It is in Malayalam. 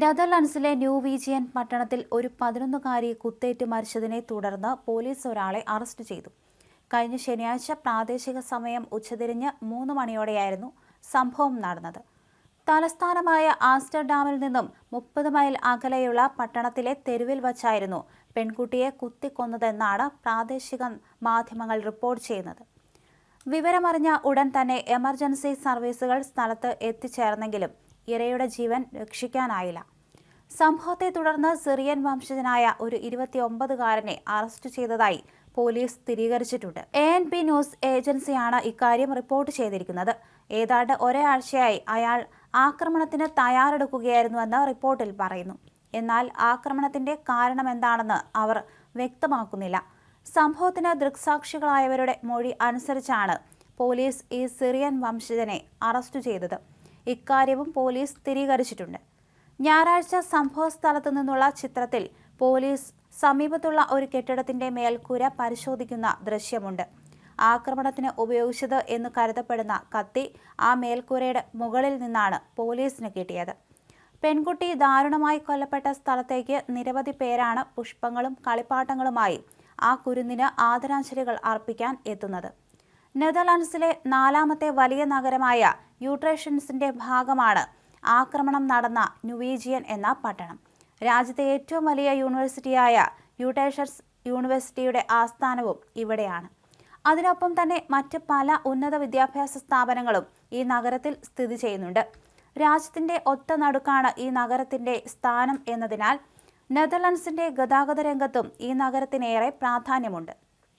നെതർലൻഡ്സിലെ ന്യൂ വിജിയൻ പട്ടണത്തിൽ ഒരു പതിനൊന്നുകാരി കുത്തേറ്റ് മരിച്ചതിനെ തുടർന്ന് പോലീസ് ഒരാളെ അറസ്റ്റ് ചെയ്തു. കഴിഞ്ഞ ശനിയാഴ്ച പ്രാദേശിക സമയം ഉച്ചതിരിഞ്ഞ് മൂന്ന് മണിയോടെയായിരുന്നു സംഭവം നടന്നത്. തലസ്ഥാനമായ ആംസ്റ്റർഡാമിൽ നിന്നും മുപ്പത് മൈൽ അകലെയുള്ള പട്ടണത്തിലെ തെരുവിൽ വച്ചായിരുന്നു പെൺകുട്ടിയെ കുത്തിക്കൊന്നതെന്നാണ് പ്രാദേശിക മാധ്യമങ്ങൾ റിപ്പോർട്ട് ചെയ്യുന്നത്. വിവരമറിഞ്ഞ ഉടൻ തന്നെ എമർജൻസി സർവീസുകൾ സ്ഥലത്ത് എത്തിച്ചേർന്നെങ്കിലും ഇരയുടെ ജീവൻ രക്ഷിക്കാനായില്ല. സംഭവത്തെ തുടർന്ന് സിറിയൻ വംശജനായ ഒരു ഇരുപത്തിയൊമ്പതുകാരനെ അറസ്റ്റ് ചെയ്തതായി പോലീസ് സ്ഥിരീകരിച്ചിട്ടുണ്ട്. എ എൻ പി ന്യൂസ് ഏജൻസിയാണ് ഇക്കാര്യം റിപ്പോർട്ട് ചെയ്തിരിക്കുന്നത്. ഏതാണ്ട് ഒരാഴ്ചയായി അയാൾ ആക്രമണത്തിന് തയ്യാറെടുക്കുകയായിരുന്നുവെന്ന് റിപ്പോർട്ടിൽ പറയുന്നു. എന്നാൽ ആക്രമണത്തിന്റെ കാരണമെന്താണെന്ന് അവർ വ്യക്തമാക്കുന്നില്ല. സംഭവത്തിന് ദൃക്സാക്ഷികളായവരുടെ മൊഴി അനുസരിച്ചാണ് പോലീസ് ഈ സിറിയൻ വംശജനെ അറസ്റ്റ് ചെയ്തത്. ഇക്കാര്യവും പോലീസ് സ്ഥിരീകരിച്ചിട്ടുണ്ട്. ഞായറാഴ്ച സംഭവ സ്ഥലത്തു നിന്നുള്ള ചിത്രത്തിൽ പോലീസ് സമീപത്തുള്ള ഒരു കെട്ടിടത്തിന്റെ മേൽക്കൂര പരിശോധിക്കുന്ന ദൃശ്യമുണ്ട്. ആക്രമണത്തിന് ഉപയോഗിച്ചത് എന്ന് കരുതപ്പെടുന്ന കത്തി ആ മേൽക്കൂരയുടെ മുകളിൽ നിന്നാണ് പോലീസിന് കിട്ടിയത്. പെൺകുട്ടി ദാരുണമായി കൊല്ലപ്പെട്ട സ്ഥലത്തേക്ക് നിരവധി പേരാണ് പുഷ്പങ്ങളും കളിപ്പാട്ടങ്ങളുമായി ആ കുരുന്നിന് ആദരാഞ്ജലികൾ അർപ്പിക്കാൻ എത്തുന്നത്. നെതർലാൻഡ്സിലെ നാലാമത്തെ വലിയ നഗരമായ യൂട്രേഷൻസിന്റെ ഭാഗമാണ് ആക്രമണം നടന്ന ന്യൂവീജിയൻ എന്ന പട്ടണം. രാജ്യത്തെ ഏറ്റവും വലിയ യൂണിവേഴ്സിറ്റിയായ യൂട്ടേഷൻസ് യൂണിവേഴ്സിറ്റിയുടെ ആസ്ഥാനവും ഇവിടെയാണ്. അതിനൊപ്പം തന്നെ മറ്റ് പല ഉന്നത വിദ്യാഭ്യാസ സ്ഥാപനങ്ങളും ഈ നഗരത്തിൽ സ്ഥിതി ചെയ്യുന്നുണ്ട്. രാജ്യത്തിന്റെ ഒത്ത നടുക്കാണ് ഈ നഗരത്തിന്റെ സ്ഥാനം എന്നതിനാൽ നെതർലൻഡ്സിന്റെ ഗതാഗത രംഗത്തും ഈ നഗരത്തിനേറെ പ്രാധാന്യമുണ്ട്.